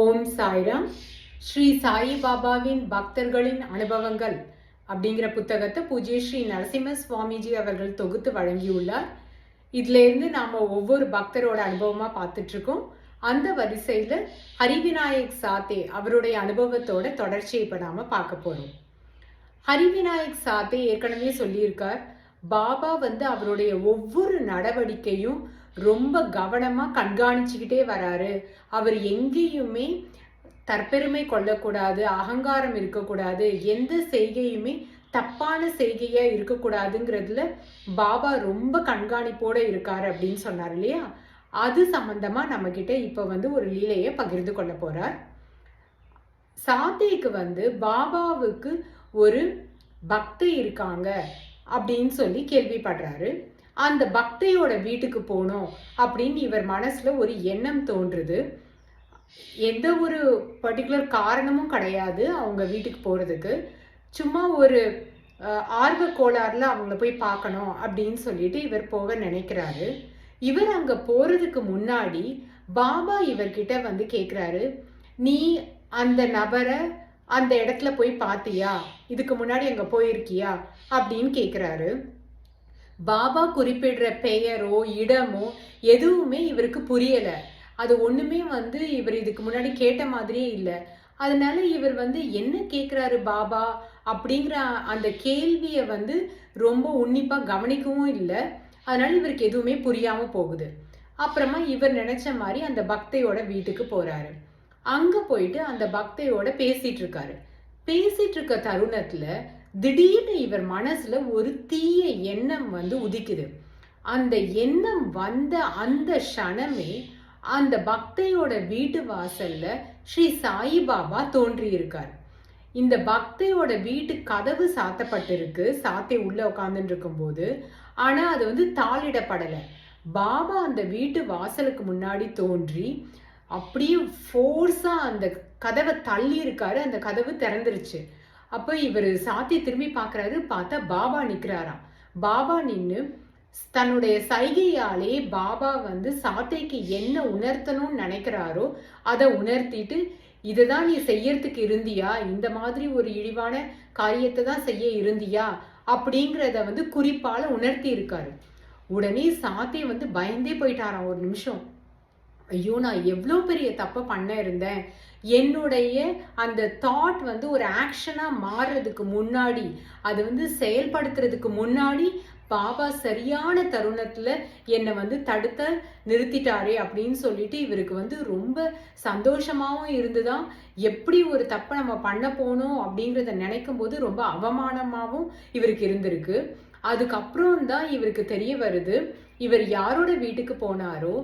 ஓம் சாய்ராம். ஸ்ரீ சாயி பாபாவின் பக்தர்களின் அனுபவங்கள் அப்படிங்கிற புத்தகத்தை பூஜ்ய ஸ்ரீ நரசிம்ம சுவாமிஜி அவர்கள் தொகுத்து வழங்கியுள்ளார். இதுலேருந்து நாம் ஒவ்வொரு பக்தரோட அனுபவமாக பார்த்துட்ருக்கோம். அந்த வரிசையில் ஹரிவிநாயக் சாத்தே அவருடைய அனுபவத்தோட தொடர்ச்சியை படாமல் பார்க்க போகிறோம் ஹரிவிநாயக் சாத்தே ஏற்கனவே சொல்லியிருக்கார். பாபா வந்து அவருடைய ஒவ்வொரு நடவடிக்கையும் ரொம்ப கவனமாக கண்காணிச்சுக்கிட்டே வராரு. அவர் எங்கேயுமே தற்பெருமை கொள்ளக்கூடாது அகங்காரம் இருக்கக்கூடாது எந்த செய்கையுமே தப்பான செய்கையாக இருக்கக்கூடாதுங்கிறதுல பாபா ரொம்ப கண்காணிப்போடு இருக்கார் அப்படின்னு சொன்னார் இல்லையா? அது சம்மந்தமாக நம்மக்கிட்ட இப்போ வந்து ஒரு லீலையை பகிர்ந்து கொள்ள போகிறார் சாத்தேக்கு வந்து பாபாவுக்கு ஒரு பக்தி இருக்காங்க அப்படின்னு சொல்லி கேள்விப்படுறாரு. அந்த பக்தையோட வீட்டுக்கு போகணும் அப்படின்னு இவர் மனசில் ஒரு எண்ணம் தோன்றுது. எந்த ஒரு பர்டிகுலர் காரணமும் கிடையாது அவங்க வீட்டுக்கு போகிறதுக்கு சும்மா ஒரு ஆர்வ கோளாறுல அவங்கள போய் பார்க்கணும் அப்படின்னு சொல்லிட்டு இவர் போக நினைக்கிறாரு. இவர் அங்கே போகிறதுக்கு முன்னாடி பாபா இவர்கிட்ட வந்து கேட்குறாரு நீ அந்த நபரை அந்த இடத்துல போய் பார்த்தியா? இதுக்கு முன்னாடி அங்கே போயிருக்கியா? அப்படின்னு கேட்குறாரு பாபா குறிப்பிடுற பெயரோ இடமோ எதுவுமே இவருக்கு புரியல. அது ஒண்ணுமே வந்து இவர் இதுக்கு முன்னாடி கேட்ட மாதிரியே இல்லை. அதனால இவர் வந்து என்ன கேட்குறாரு பாபா அப்படிங்கிற அந்த கேள்வியை வந்து ரொம்ப உன்னிப்பாக கவனிக்கவும் இல்லை. அதனால இவருக்கு எதுவுமே புரியாமல் போகுது. அப்புறமா இவர் நினைச்ச மாதிரி அந்த பக்தையோட வீட்டுக்கு போறாரு. அங்க போயிட்டு அந்த பக்தையோட பேசிட்டு இருக்காரு. பேசிட்டு இருக்க தருணத்துல திடீர்னு இவர் மனசுல ஒரு தீய எண்ணம் வந்து உதிக்குது. அந்த எண்ணம் வந்த அந்த க்ஷணமே அந்த பக்தையோட வீட்டு வாசல்ல ஸ்ரீ சாயிபாபா தோன்றியிருக்கார். இந்த பக்தையோட வீட்டு கதவு சாத்தப்பட்டிருக்கு சாத்தை உள்ள உட்காந்துட்டு இருக்கும்போது ஆனா அது வந்து தாளிடப்படலை. பாபா அந்த வீட்டு வாசலுக்கு முன்னாடி தோன்றி அப்படியே ஃபோர்ஸா அந்த கதவை தள்ளி இருக்காரு அந்த கதவு திறந்துருச்சு. அப்போ இவர் சாத்தி திரும்பி பார்க்கறாரு பார்த்தா பாபா நிக்கிறாராம். பாபா நின்று தன்னுடைய சைகையாலே பாபா வந்து சாத்தைக்கு என்ன உணர்த்தணும்னு நினைக்கிறாரோ அதை உணர்த்திட்டு இதுதான் நீ செய்யறதுக்கு இருந்தியா? இந்த மாதிரி ஒரு இழிவான காரியத்தை தான் செய்ய இருந்தியா? அப்படிங்கிறத வந்து குறிப்பால உணர்த்தி இருக்காரு. உடனே சாத்தே வந்து பயந்தே போயிட்டாராம் ஒரு நிமிஷம். ஐயோ நான் எவ்வளோ பெரிய தப்பை பண்ண இருந்தேன். என்னுடைய அந்த தாட் வந்து ஒரு ஆக்ஷனாக மாறுறதுக்கு முன்னாடி அது வந்து செயல்படுத்துறதுக்கு முன்னாடி பாபா சரியான தருணத்தில் என்னை வந்து தடுத்த நிறுத்திட்டாரே அப்படின்னு சொல்லிட்டு இவருக்கு வந்து ரொம்ப சந்தோஷமாகவும் இருந்துதான். எப்படி ஒரு தப்பை நம்ம பண்ண போனோம் அப்படிங்கிறத நினைக்கும் போது ரொம்ப அவமானமாகவும் இவருக்கு இருந்திருக்கு. அதுக்கப்புறம் தான் இவருக்கு தெரிய வருது. இவர் யாரோட வீட்டுக்கு போனாரோ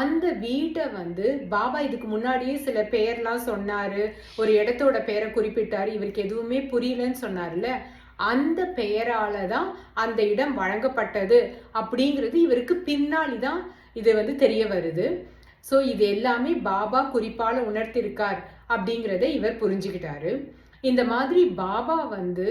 அந்த வீட்டை வந்து பாபா இதுக்கு முன்னாடியே சில பெயர்லாம் சொன்னாரு. ஒரு இடத்தோட பெயரை குறிப்பிட்டாரு. இவருக்கு எதுவுமே புரியலன்னு சொன்னார்ல அந்த பெயரால தான் அந்த இடம் வழங்கப்பட்டது. அப்படிங்கிறது இவருக்கு பின்னாடி தான் இது வந்து தெரிய வருது. ஸோ இது எல்லாமே பாபா குறிப்பால உணர்த்திருக்கார் அப்படிங்கிறத இவர் புரிஞ்சுக்கிட்டாரு. இந்த மாதிரி பாபா வந்து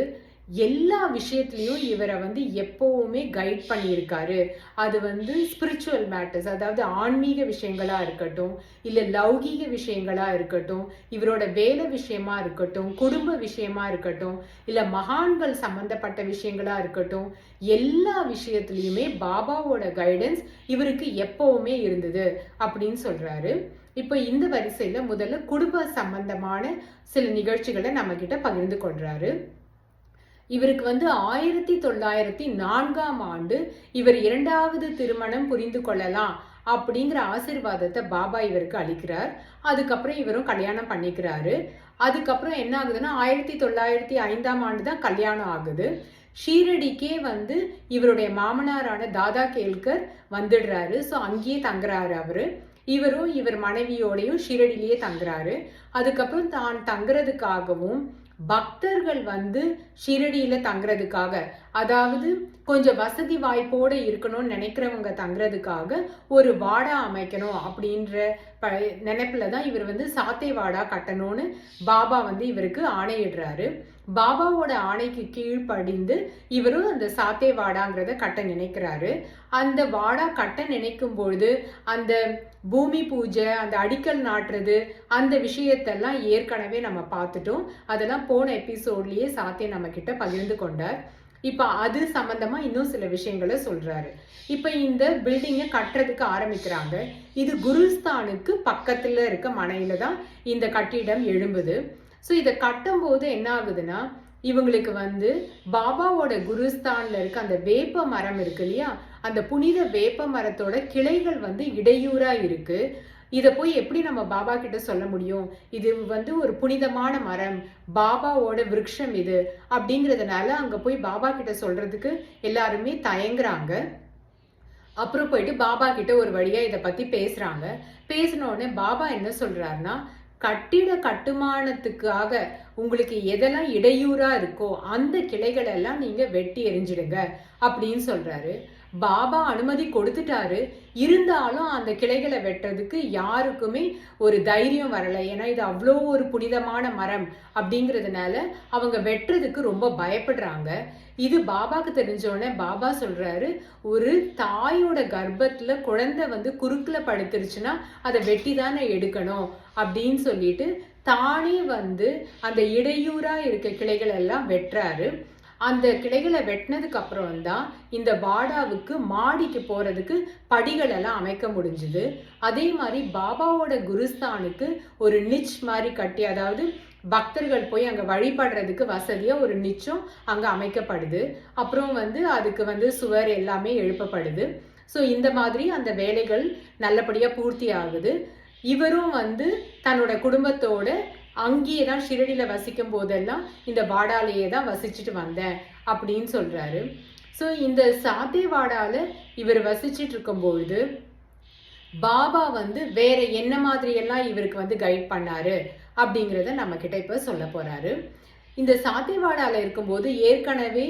எல்லா விஷயத்துலையும் இவரை வந்து எப்பவுமே கைட் பண்ணியிருக்காரு. அது வந்து ஸ்பிரிச்சுவல் மேட்டர்ஸ் அதாவது ஆன்மீக விஷயங்களாக இருக்கட்டும் இல்லை லௌகீக விஷயங்களாக இருக்கட்டும் இவரோட வேலை விஷயமா இருக்கட்டும் குடும்ப விஷயமா இருக்கட்டும் இல்லை மகான்கள் சம்பந்தப்பட்ட விஷயங்களாக இருக்கட்டும் எல்லா விஷயத்துலையுமே பாபாவோட கைடன்ஸ் இவருக்கு எப்பவுமே இருந்தது அப்படின்னு சொல்கிறாரு இப்போ இந்த வரிசையில் முதல்ல குடும்ப சம்பந்தமான சில நிகழ்ச்சிகளை நம்மக்கிட்ட பகிர்ந்து கொள்கிறாரு இவருக்கு வந்து ஆயிரத்தி தொள்ளாயிரத்தி நான்காம் ஆண்டு இவர் இரண்டாவது திருமணம் புரிந்து கொள்ளலாம் அப்படிங்கிற ஆசிர்வாதத்தை பாபா இவருக்கு அளிக்கிறார். அதுக்கப்புறம் இவரும் கல்யாணம் பண்ணிக்கிறாரு. அதுக்கப்புறம் என்ன ஆகுதுன்னா ஆயிரத்தி தொள்ளாயிரத்தி ஐந்தாம் ஆண்டு தான் கல்யாணம் ஆகுது. ஷீரடிக்கே வந்து இவருடைய மாமனாரான தாதா கேல்கர் வந்துடுறாரு. ஸோ அங்கேயே தங்குறாரு அவரு. இவரும் இவர் மனைவியோடையும் ஷீரடியிலேயே தங்குறாரு. அதுக்கப்புறம் தான் தங்குறதுக்காகவும் பக்தர்கள் வந்து ஷிரடியில் தங்குறதுக்காக. அதாவது கொஞ்சம் வசதி வாய்ப்போடு இருக்கணும்னு நினைக்கிறவங்க தங்குறதுக்காக ஒரு வாடா அமைக்கணும் அப்படின்ற ப நினைப்பில் தான் இவர் வந்து சாத்தேவாடா கட்டணும்னு பாபா வந்து இவருக்கு ஆணையிடுறாரு. பாபாவோட ஆணைக்கு கீழ்ப்படிந்து இவரும் அந்த சாத்தே வாடாங்கிறத கட்ட நினைக்கிறாரு. அந்த வாடா கட்ட நினைக்கும் பொழுது அந்த பூமி பூஜை அந்த அடிக்கல் நாட்டுறது அந்த விஷயத்தெல்லாம் ஏற்கனவே நம்ம பார்த்துட்டோம். அதெல்லாம் போன எபிசோட்லேயே சாத்தே நம்ம கிட்ட பகிர்ந்து கொண்டார். இப்போ அது சம்பந்தமா இன்னும் சில விஷயங்களை சொல்றாரு. இப்போ இந்த பில்டிங்கை கட்டுறதுக்கு ஆரம்பிக்கிறாங்க. இது குருஸ்தானுக்கு பக்கத்துல இருக்க மனையில தான் இந்த கட்டிடம் எழும்புது. ஸோ இதை கட்டும்போது என்ன ஆகுதுன்னா இவங்களுக்கு வந்து பாபாவோட குருஸ்தான்ல இருக்க அந்த வேப்ப மரம் இருக்கு இல்லையா? அந்த புனித வேப்ப மரத்தோட கிளைகள் வந்து இடையூறா இருக்கு. இதை போய் எப்படி நம்ம பாபா கிட்ட சொல்ல முடியும்? இது வந்து ஒரு புனிதமான மரம். பாபாவோட விருட்சம் இது அப்படிங்கிறதுனால அங்கே போய் பாபா கிட்ட சொல்றதுக்கு எல்லாருமே தயங்குறாங்க. அப்புறம் போயிட்டு பாபா கிட்ட ஒரு வழியா இதை பத்தி பேசுறாங்க. பேசின உடனே பாபா என்ன சொல்றாருன்னா கட்டிட கட்டுமானத்துக்காக உங்களுக்கு எதெல்லாம் இடையூறா இருக்கோ அந்த கிளைகளெல்லாம் நீங்க வெட்டி எரிஞ்சிடுங்க அப்படின்னு சொல்றாரு. பாபா அனுமதி கொடுத்துட்டாரு. இருந்தாலும் அந்த கிளைகளை வெட்டுறதுக்கு யாருக்குமே ஒரு தைரியம் வரலை. ஏன்னா இது அவ்வளோ ஒரு புனிதமான மரம் அப்படிங்கிறதுனால அவங்க வெட்டுறதுக்கு ரொம்ப பயப்படுறாங்க. இது பாபாக்கு தெரிஞ்சோடனே பாபா சொல்கிறாரு ஒரு தாயோட கர்ப்பத்தில் குழந்தை வந்து குறுக்கில் படுத்துருச்சுன்னா அதை வெட்டி தானே எடுக்கணும்? அப்படின்னு சொல்லிட்டு தானே வந்து அந்த இடையூறாக இருக்க கிளைகள் எல்லாம் வெட்டுறாரு. அந்த கிளைகளை வெட்டினதுக்கு அப்புறம் தான் இந்த வாடாவுக்கு மாடிக்கு போகிறதுக்கு படிகள் எல்லாம் அமைக்க முடிஞ்சுது. அதே மாதிரி பாபாவோட குருஸ்தானுக்கு ஒரு நிச் மாதிரி கட்டி அதாவது பக்தர்கள் போய் அங்கே வழிபடுறதுக்கு வசதியாக ஒரு நிச்சம் அங்கே அமைக்கப்படுது. அப்புறம் வந்து அதுக்கு வந்து சுவர் எல்லாமே எழுப்பப்படுது. ஸோ இந்த மாதிரி அந்த வேலைகள் நல்லபடியாக பூர்த்தி ஆகுது. இவரும் வந்து தன்னோட குடும்பத்தோட அங்கேயே தான் ஷிரடியில் வசிக்கும் போதெல்லாம் இந்த வாடாலேயே தான் வசிச்சுட்டு வந்தேன் அப்படின்னு சொல்கிறாரு ஸோ இந்த சாத்தே வாடால இவர் வசிச்சுட்டு இருக்கும்பொழுது பாபா வந்து வேற என்ன மாதிரியெல்லாம் இவருக்கு வந்து கைட் பண்ணாரு அப்படிங்கிறத நம்ம கிட்ட இப்போ சொல்ல போறாரு. இந்த சாத்தியவாடால இருக்கும்போது ஏற்கனவே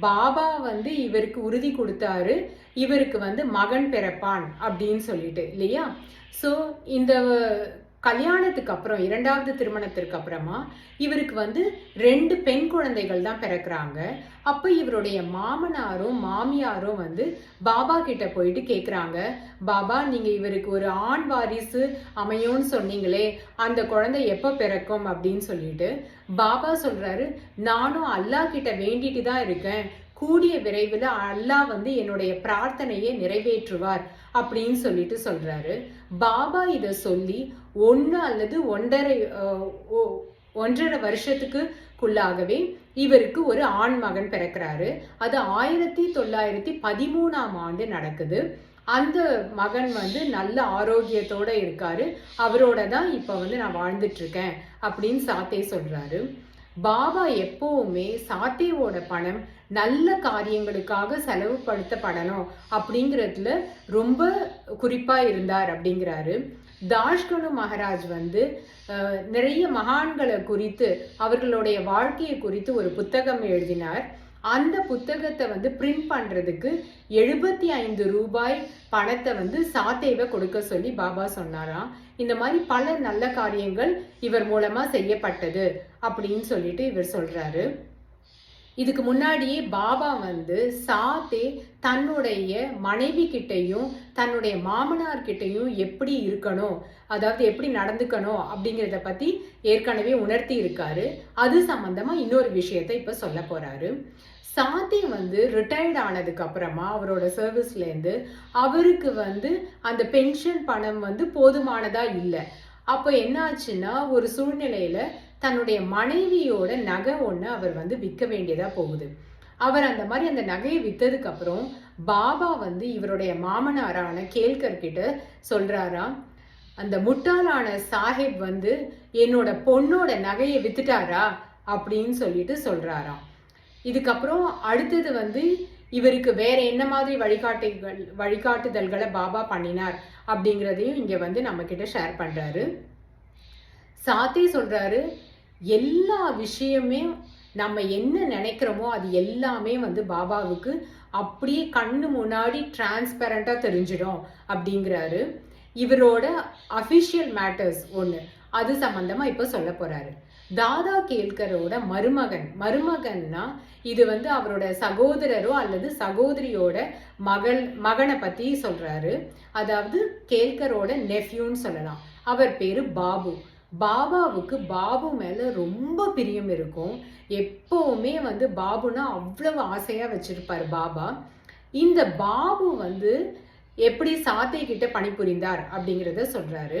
பாபா வந்து இவருக்கு உறுதி கொடுத்தாரு இவருக்கு வந்து மகன் பிறப்பான் அப்படின்னு சொல்லிட்டு இல்லையா? ஸோ இந்த கல்யாணத்துக்கு அப்புறம் இரண்டாவது திருமணத்திற்கு அப்புறமா இவருக்கு வந்து ரெண்டு பெண் குழந்தைகள் தான் பிறக்கிறாங்க. அப்போ இவருடைய மாமனாரும் மாமியாரும் வந்து பாபா கிட்ட போயிட்டு கேட்குறாங்க பாபா நீங்கள் இவருக்கு ஒரு ஆண் வாரிசு அமையும்னு சொன்னீங்களே அந்த குழந்தை எப்போ பிறக்கும் அப்படின்னு சொல்லிட்டு பாபா சொல்கிறாரு நானும் அல்லா கிட்ட வேண்டிட்டு தான் இருக்கேன். கூடிய விரைவில் அல்லாஹ் வந்து என்னுடைய பிரார்த்தனையை நிறைவேற்றுவார் அப்படின்னு சொல்லிட்டு சொல்றாரு. பாபா இதை சொல்லி ஒன்று அல்லது ஒன்றரை ஒன்றரை வருஷத்துக்குள்ளாகவே இவருக்கு ஒரு ஆண் மகன் பிறக்கிறாரு. அது ஆயிரத்தி தொள்ளாயிரத்தி பதிமூணாம் ஆண்டு நடக்குது. அந்த மகன் வந்து நல்ல ஆரோக்கியத்தோட இருக்காரு. அவரோட தான் இப்போ வந்து நான் வாழ்ந்துட்டு இருக்கேன் அப்படின்னு சாத்தே சொல்றாரு. பாபா எப்பவுமே சாத்தேவோட பணம் நல்ல காரியங்களுக்காக செலவுப்படுத்தப்படணும் அப்படிங்கிறதுல ரொம்ப குறிப்பா இருந்தார் அப்படிங்கிறாரு. தாஷ்கனு மகாராஜ் வந்து நிறைய மகான்களை குறித்து அவர்களுடைய வாழ்க்கையை குறித்து ஒரு புத்தகம் எழுதினார். அந்த புத்தகத்தை வந்து பிரிண்ட் பண்ணுறதுக்கு எழுபத்தி ஐந்து ரூபாய் பணத்தை வந்து சாத்தேவை கொடுக்க சொல்லி பாபா சொன்னாராம். இந்த மாதிரி பல நல்ல காரியங்கள் இவர் மூலமாக செய்யப்பட்டது. அப்படின்னு சொல்லிட்டு இவர் சொல்கிறாரு இதுக்கு முன்னாடியே பாபா வந்து சாத்தே தன்னுடைய மனைவி கிட்டையும் தன்னுடைய மாமனார் கிட்டையும் எப்படி இருக்கணும் அதாவது எப்படி நடந்துக்கணும் அப்படிங்கிறத பத்தி ஏற்கனவே உணர்த்தி இருக்காரு. அது சம்பந்தமா இன்னொரு விஷயத்த இப்ப சொல்ல போறாரு. சாத்தி வந்து ரிட்டையர்ட் ஆனதுக்கு அப்புறமா அவரோட சர்வீஸ்லேருந்து அவருக்கு வந்து அந்த பென்ஷன் பணம் வந்து போதுமானதா இல்லை. அப்போ என்ன ஆச்சுன்னா ஒரு சூழ்நிலையில தன்னுடைய மனைவியோட நகை ஒன்று அவர் வந்து விற்க வேண்டியதாக போகுது. அவர் அந்த மாதிரி அந்த நகையை விற்றதுக்கப்புறம் பாபா வந்து இவருடைய மாமனாரான கேல்கர் சொல்கிறாராம் அந்த முட்டாளான சாஹிப் வந்து என்னோட பொண்ணோட நகையை வித்துட்டாரா? அப்படின்னு சொல்லிட்டு சொல்கிறாராம் இதுக்கப்புறம் அடுத்தது வந்து இவருக்கு வேற என்ன மாதிரி வழிகாட்டுகள் வழிகாட்டுதல்களை பாபா பண்ணினார் அப்படிங்கிறதையும் இங்கே வந்து நம்ம கிட்ட ஷேர் பண்ணுறாரு சாத்தி சொல்கிறாரு எல்லா விஷயமே நம்ம என்ன நினைக்கிறோமோ அது எல்லாமே வந்து பாபாவுக்கு அப்படியே கண்ணு முன்னாடி டிரான்ஸ்பரண்ட்டாக தெரிஞ்சிடும் அப்படிங்கிறாரு. இவரோட அஃபிஷியல் மேட்டர்ஸ் ஒன்று அது சம்மந்தமாக இப்போ சொல்ல போகிறாரு தாதா கேல்கரோட மருமகன். மருமகன்னா இது வந்து அவரோட சகோதரரோ அல்லது சகோதரியோட மகள் மகனை பற்றி சொல்கிறாரு அதாவது கேல்கரோட நெஃப்யூன்னு சொல்லலாம். அவர் பேர் பாபு. பாபாவுக்கு பாபு மேலே ரொம்ப பிரியம் இருக்கும். எப்போவுமே வந்து பாபுனா அவ்வளவு ஆசையாக வச்சுருப்பார் பாபா. இந்த பாபு வந்து எப்படி சாத்தை கிட்ட பணிபுரிந்தார் அப்படிங்கிறத சொல்கிறாரு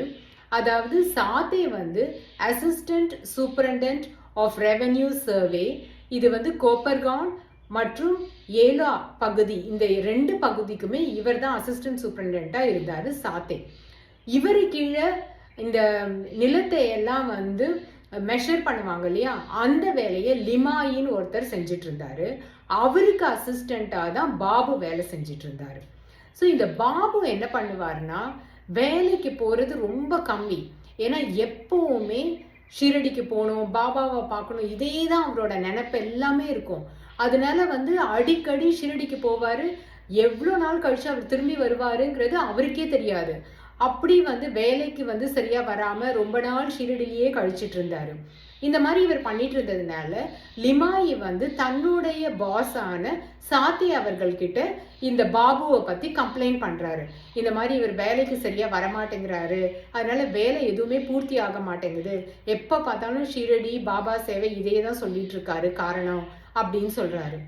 அதாவது சாத்தே வந்து assistant superintendent of revenue survey இது வந்து கோப்பர்கான் மற்றும் ஏலா பகுதி இந்த ரெண்டு பகுதிக்குமே இவர் தான் அசிஸ்டன்ட் சூப்பரண்டாக இருந்தார் சாத்தே. இவர் கீழே இந்த நிலத்தை எல்லாம் வந்து மெஷர் பண்ணுவாங்க இல்லையா? அந்த வேலையை லிமாயின்னு ஒருத்தர் செஞ்சுட்டு இருந்தாரு அவருக்கு அசிஸ்டண்ட்டாக தான் பாபு வேலை செஞ்சுட்டு இருந்தாரு ஸோ இந்த பாபு என்ன பண்ணுவார்னா வேலைக்கு போகிறது ரொம்ப கம்மி. ஏன்னா எப்போவுமே ஷிரடிக்கு போகணும் பாபாவை பார்க்கணும் இதே தான் அவரோட நினப்பு எல்லாமே இருக்கும். அதனால வந்து அடிக்கடி ஷிரடிக்கு போவார். எவ்வளோ நாள் கழிச்சு அவர் திரும்பி வருவாருங்கிறது அவருக்கே தெரியாது. அப்படி வந்து வேலைக்கு வந்து சரியா வராம ரொம்ப நாள் ஷீரடிலேயே கழிச்சிட்டு இருந்தாரு. இந்த மாதிரி இவர் பண்ணிட்டு இருந்ததுனால லிமாயி வந்து தன்னுடைய பாஸான சாத்தி அவர்கள்கிட்ட இந்த பாபுவை பத்தி கம்ப்ளைண்ட் பண்றாரு. இந்த மாதிரி இவர் வேலைக்கு சரியா வரமாட்டேங்கிறாரு. அதனால வேலை எதுவுமே பூர்த்தி ஆக மாட்டேங்குது. எப்ப பார்த்தாலும் ஷீரடி பாபா சேவை இதையே தான் சொல்லிட்டு இருக்காரு காரணம் அப்படின்னு சொல்றாரு.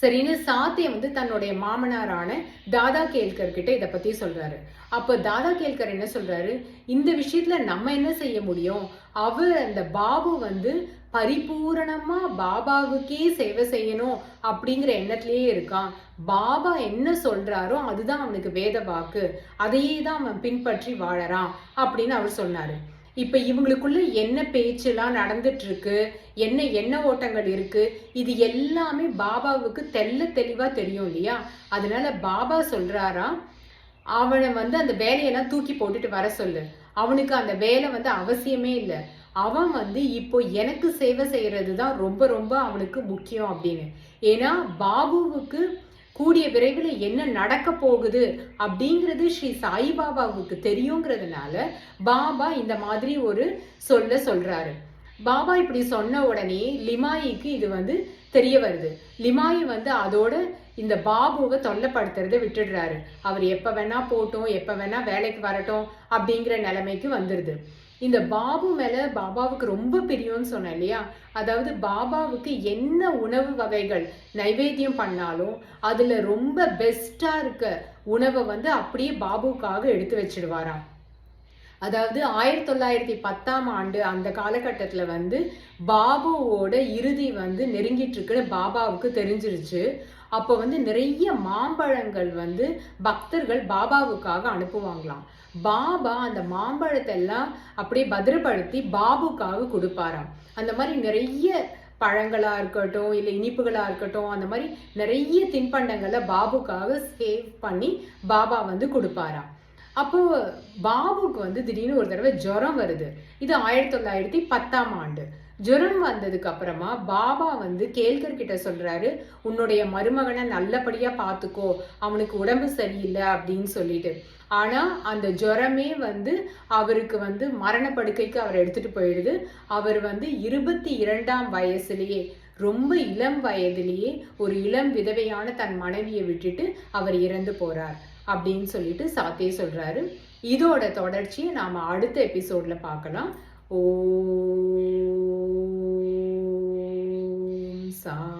சரின்னு சாத்திய வந்து தன்னுடைய மாமனாரான தாதா கேல்கர் கிட்ட இதை பத்தி சொல்றாரு. அப்போ தாதா கேல்கர் என்ன சொல்றாரு? இந்த விஷயத்துல நம்ம என்ன செய்ய முடியும்? அவர் அந்த பாபு வந்து பரிபூரணமா பாபாவுக்கே சேவை செய்யணும் அப்படிங்கிற எண்ணத்திலேயே இருக்கான். பாபா என்ன சொல்றாரோ அதுதான் அவனுக்கு வேத வாக்கு. அதையே தான் அவன் பின்பற்றி வாழறான் அப்படின்னு அவர் சொன்னாரு. இப்போ இவங்களுக்குள்ள என்ன பேச்செல்லாம் நடந்துட்டு இருக்கு என்ன என்ன ஓட்டங்கள் இருக்கு? இது எல்லாமே பாபாவுக்கு தெல்ல தெளிவா தெரியும் இல்லையா? அதனால பாபா சொல்றாரா அவனை வந்து அந்த வேலையெல்லாம் தூக்கி போட்டுட்டு வர சொல்லு. அவனுக்கு அந்த வேலை வந்து அவசியமே இல்லை. அவன் வந்து இப்போ எனக்கு சேவை செய்யறது தான் ரொம்ப ரொம்ப அவனுக்கு முக்கியம் அப்படின்னு. ஏன்னா பாபுவுக்கு கூடிய விரைவில் என்ன நடக்க போகுது அப்படிங்கிறது ஸ்ரீ சாய்பாபாவுக்கு தெரியுங்கிறதுனால பாபா இந்த மாதிரி ஒரு சொல்ல சொல்றாரு. பாபா இப்படி சொன்ன உடனே லிமாயிக்கு இது வந்து தெரிய வருது. லிமாயி வந்து அதோட இந்த பாபுவை தொல்லைப்படுத்துறதை விட்டுடுறாரு. அவர் எப்போ வேணா போட்டும் எப்போ வேணா வேலைக்கு வரட்டும் அப்படிங்கிற நிலைமைக்கு வந்துடுது இந்த பாபு மேல பாபாவுக்கு ரொம்ப பிரியம்னு சொன்னேன் இல்லையா? அதாவது பாபாவுக்கு என்ன உணவு வகைகள் நைவேத்தியம் பண்ணாலும் அதுல ரொம்ப பெஸ்ட்டாக இருக்க உணவை வந்து அப்படியே பாபுக்காக எடுத்து வச்சிடுவாராம் அதாவது ஆயிரத்தி தொள்ளாயிரத்தி பத்தாம் ஆண்டு அந்த காலகட்டத்தில் வந்து பாபுவோட இறுதி வந்து நெருங்கிட்டு இருக்குன்னு பாபாவுக்கு தெரிஞ்சிருச்சு. அப்போ வந்து நிறைய மாம்பழங்கள் வந்து பக்தர்கள் பாபாவுக்காக அனுப்புவாங்களாம். பாபா அந்த மாம்பழத்தை எல்லாம் அப்படியே பத்திரப்படுத்தி பாபுக்காக கொடுப்பாராம். அந்த மாதிரி நிறைய பழங்களாக இருக்கட்டும் இல்லை இனிப்புகளாக இருக்கட்டும் அந்த மாதிரி நிறைய தின்பண்டங்களை பாபுக்காக சேவ் பண்ணி பாபா வந்து கொடுப்பாராம். அப்போ பாபுக்கு வந்து திடீர்னு ஒரு தடவை ஜுரம் வருது. இது ஆயிரத்தி தொள்ளாயிரத்தி பத்தாம் ஆண்டு. ஜுரம் வந்ததுக்கு அப்புறமா பாபா வந்து கேள்கர் கிட்ட சொல்றாரு உன்னுடைய மருமகனை நல்லபடியா பாத்துக்கோ. அவனுக்கு உடம்பு சரியில்லை அப்படின்னு சொல்லிட்டு. ஆனால் அந்த ஜுரமே வந்து அவருக்கு வந்து மரணப்படுக்கைக்கு அவர் எடுத்துகிட்டு போயிடுது. அவர் வந்து இருபத்தி இரண்டாம் வயசுலேயே ரொம்ப இளம் வயதிலேயே ஒரு இளம் விதவையான தன் மனைவியை விட்டுட்டு அவர் இறந்து போகிறார் அப்படின்னு சொல்லிட்டு சாத்தே சொல்கிறாரு இதோட தொடர்ச்சியை நாம் அடுத்த எபிசோடில் பார்க்கலாம். ஓ சா